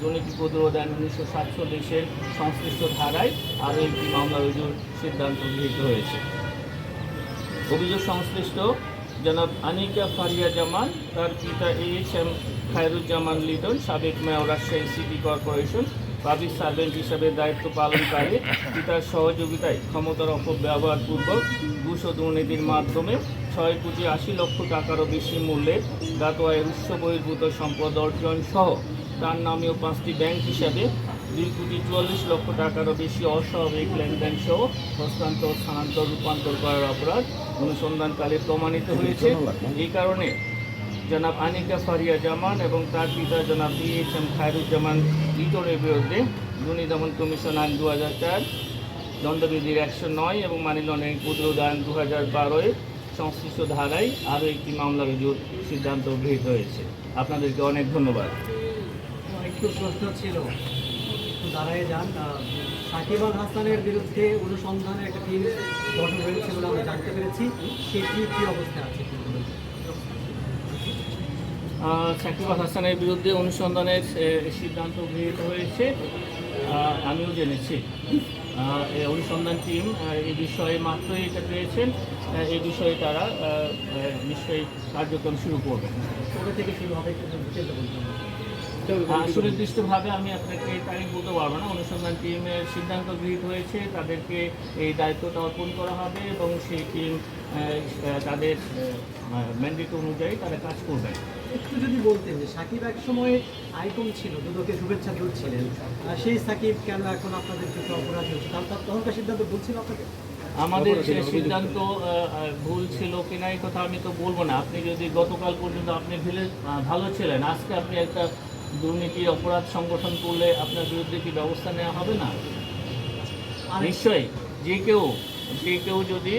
দুর্নীতি প্রতিরোধ আইন উনিশশো সাতচল্লিশের সংশ্লিষ্ট ধারায় আরও একটি মামলা রুজুর সিদ্ধান্ত গৃহীত হয়েছে। অভিযোগ সংশ্লিষ্ট জনাব আনিকা ফারিয়া জামান, তার পিতা এইচ এম খায়রুজ্জামান লিটন, সাবেক mayor Rajshahi city corporation public servant হিসাবে দায়িত্ব পালনকালে পিতার সহযোগিতায় ক্ষমতার অপব্যবহারপূর্বক ঘুষ ও দুর্নীতির মাধ্যমে ছয় কোটি আশি লক্ষ টাকারও বেশি মূল্যের গাতোয়ায় উৎস বহির্ভূত সম্পদ অর্জন সহ তার নামেও পাঁচটি ব্যাংক হিসাবে দুই কোটি চুয়াল্লিশ লক্ষ টাকারও বেশি অস্বাভাবিক লেনদেন সহ হস্তান্তর, স্থানান্তর, রূপান্তর করার অপরাধ অনুসন্ধানকালে প্রমাণিত হয়েছে। এই কারণে জনাব আনিকা ফারিয়া জামান এবং তার পিতা জনাব বি এইচ এম খায়রুজ্জামান লিটনের বিরুদ্ধে দুর্নীতি দমন কমিশন আইন দু হাজার চার, দণ্ডবিধির একশো নয় এবং মানি লন্ডারিং প্রতিরোধ আইন দু হাজার বারোয় সংশ্লিষ্ট ধারায় আরও একটি মামলা রুজুর সিদ্ধান্ত গৃহীত হয়েছে। আপনাদেরকে অনেক ধন্যবাদ। একটু প্রশ্ন ছিল। দাঁড়ায় যান। সাকিব আল হাসানের বিরুদ্ধে অনুসন্ধানে একটা টিম গঠন হয়েছে বলে আমরা জানতে পেরেছি। সেটি কি অবস্থায় আছে? সাকিব আল হাসানের বিরুদ্ধে অনুসন্ধানের সিদ্ধান্ত গৃহীত হয়েছে। আমিও জেনেছি। অনুসন্ধান টিম এই বিষয়ে মাত্রই এটা পেয়েছেন। এই বিষয়ে তারা নিশ্চয়ই কার্যক্রম শুরু করবেন কবে থেকে শুরু হবে সুনির্দিষ্টভাবে আমি আপনাকে তারিখ বলতে পারব না। অনুসন্ধান টিমের সিদ্ধান্ত গৃহীত হয়েছে। তাদেরকে এই দায়িত্বটা অর্পণ করা হবে এবং সেই টিম তাদের ম্যান্ডেট অনুযায়ী তারা কাজ করবেন একটু যদি বলতেন যে সাকিব এক সময় আইকন ছিল দুদকে শুভেচ্ছা দূর ছিলেন সেই সাকিব কেন এখন আপনাদের চোখে অপরাধ হচ্ছে? তার তার তখনকার সিদ্ধান্ত বলছিল আপনাকে আমাদের সে সিদ্ধান্ত ভুল ছিল কিনা এই কথা আমি তো বলব না। আপনি যদি গতকাল পর্যন্ত আপনি ভালো ছিলেন আজকে আপনি একটা দুর্নীতি অপরাধ সংগঠন করলে আপনার বিরুদ্ধে কি ব্যবস্থা নেওয়া হবে না? নিশ্চয়ই। যে কেউ যে কেউ যদি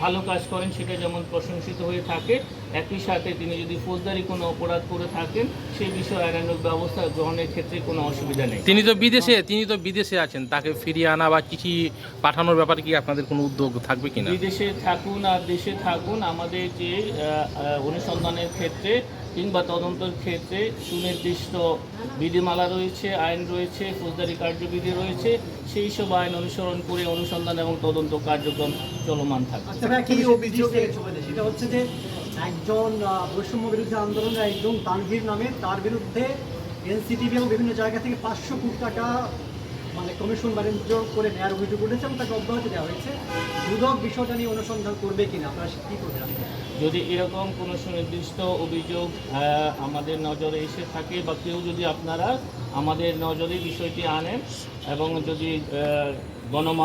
ভালো কাজ করেন সেটা যেমন প্রশংসিত হয়ে থাকে একই সাথে তিনি যদি ফৌজদারি কোনো অপরাধ করে থাকেন সেই বিষয়ে আইনানুগ ব্যবস্থা গ্রহণের ক্ষেত্রে কোনো অসুবিধা নেই। তিনি তো বিদেশে তিনি তো বিদেশে আছেন তাকে ফিরিয়ে আনা বা চিঠি পাঠানোর ব্যাপারে কি আপনাদের কোনো উদ্যোগ থাকবে কিনা বিদেশে থাকুন আর দেশে থাকুন আমাদের যে অনুসন্ধানের ক্ষেত্রে কিংবা তদন্তের ক্ষেত্রে সুনির্দিষ্ট বিধিমালা রয়েছে আইন রয়েছে ফৌজদারি কার্যবিধি রয়েছে সেই সব আইন অনুসরণ করে অনুসন্ধান এবং তদন্ত কার্যক্রম চলমান থাকবে। আচ্ছা কি অভিযোগ সেটা হচ্ছে যে একজন বৈষম্য বিরুদ্ধে আন্দোলনের একজন তানভীর নামে তার বিরুদ্ধে এনসিটিভি এবং বিভিন্ন জায়গা থেকে পাঁচশো কোটি টাকা মানে কমিশন বাণিজ্য করে নেওয়ার অভিযোগ উঠেছে এবং তাকে অব্যাহতি দেওয়া হয়েছে। দুদক বিষয়টা নিয়ে অনুসন্ধান করবে কিনা? আপনারা কি করবেন? যদি এরকম কোনো সুনির্দিষ্ট অভিযোগ আমাদের নজরে এসে থাকে বা কেউ যদি আপনারা আমাদের নজরে বিষয়টি আনেন এবং যদি গণমা